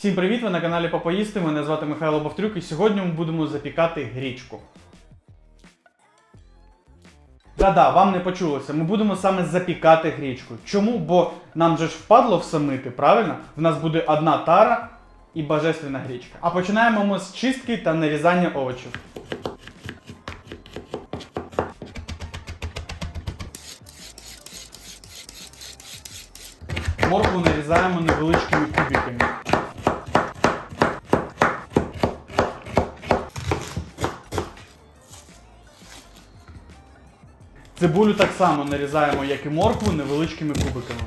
Всім привіт! Ви на каналі Попоїсти. Мене звати Михайло Бовтрюк і сьогодні ми будемо запікати грічку. Да-да, вам не почулося. Ми будемо саме запікати грічку. Чому? Бо нам же ж впадло всамити, правильно? В нас буде одна тара і божественна грічка. А починаємо ми з чистки та нарізання овочів. Моркву нарізаємо невеличкими кубиками. Цибулю так само нарізаємо, як і моркву, невеличкими кубиками.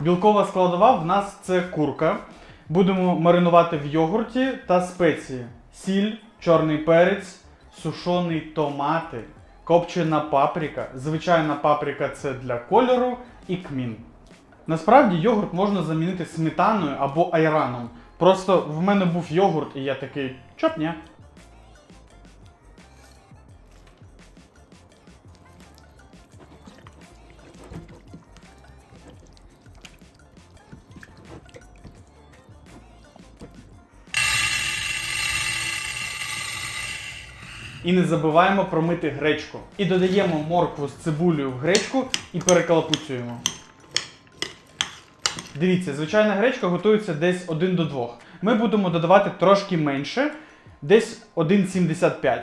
Білкова складова в нас це курка. Будемо маринувати в йогурті та спеції: сіль, чорний перець, сушоний томати, копчена паприка. Звичайна паприка це для кольору і кмін. Насправді йогурт можна замінити сметаною або айраном. Просто в мене був йогурт, і я такий чоп ні. І не забуваємо промити гречку. І додаємо моркву з цибулею в гречку і перекалапуцюємо. Дивіться, звичайна гречка готується десь 1 до 2. Ми будемо додавати трошки менше, десь 1,75.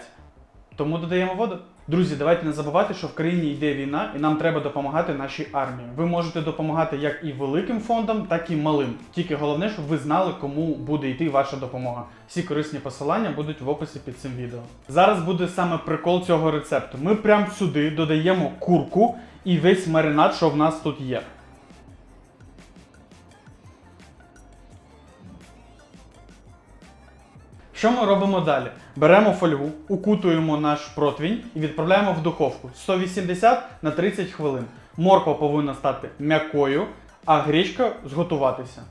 Тому додаємо воду. Друзі, давайте не забувати, що в країні йде війна, і нам треба допомагати нашій армії. Ви можете допомагати як і великим фондам, так і малим. Тільки головне, щоб ви знали, кому буде йти ваша допомога. Всі корисні посилання будуть в описі під цим відео. Зараз буде саме прикол цього рецепту. Ми прямо сюди додаємо курку і весь маринад, що в нас тут є. Що ми робимо далі? Беремо фольгу, укутуємо наш противінь і відправляємо в духовку 180 на 30 хвилин. Морква повинна стати м'якою, а гречка зготуватися.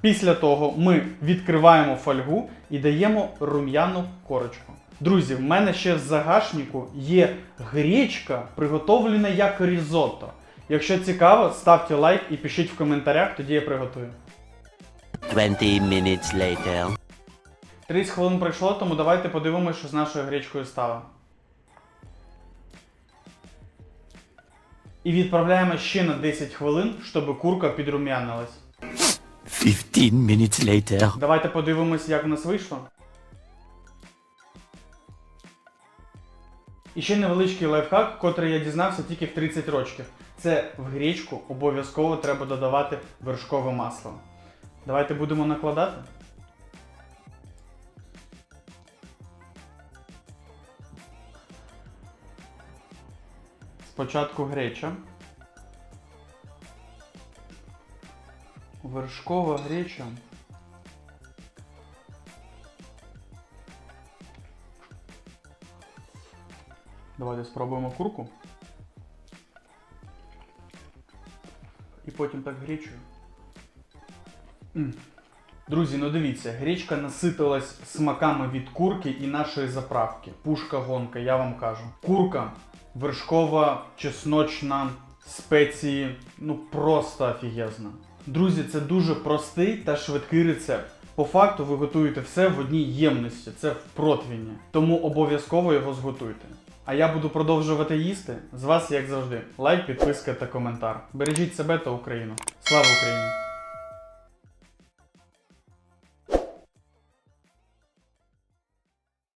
Після того ми відкриваємо фольгу і даємо рум'яну корочку. Друзі, в мене ще в загашнику є гречка, приготовлена як різотто. Якщо цікаво, ставте лайк і пишіть в коментарях, тоді я приготую. 20 minutes later. 30 хвилин пройшло, тому давайте подивимося, що з нашою гречкою стало. І відправляємо ще на 10 хвилин, щоб курка підрум'янилась. 15 minutes later. Давайте подивимось, як в нас вийшло. І ще невеличкий лайфхак, котрий я дізнався тільки в 30 років. Це в гречку обов'язково треба додавати вершкове масло. Давайте будемо накладати. Спочатку греча. Вершкова греча. Давайте спробуємо курку. І потім так гречою. М. Друзі, ну дивіться, гречка наситилась смаками від курки і нашої заправки. Пушка гонка, я вам кажу. Курка вершкова, чесночна, спеції, ну просто офігезна. Друзі, це дуже простий та швидкий рецепт. По факту ви готуєте все в одній ємності, це в противні. Тому обов'язково його зготуйте. А я буду продовжувати їсти. З вас, як завжди, лайк, підписка та коментар. Бережіть себе та Україну. Слава Україні!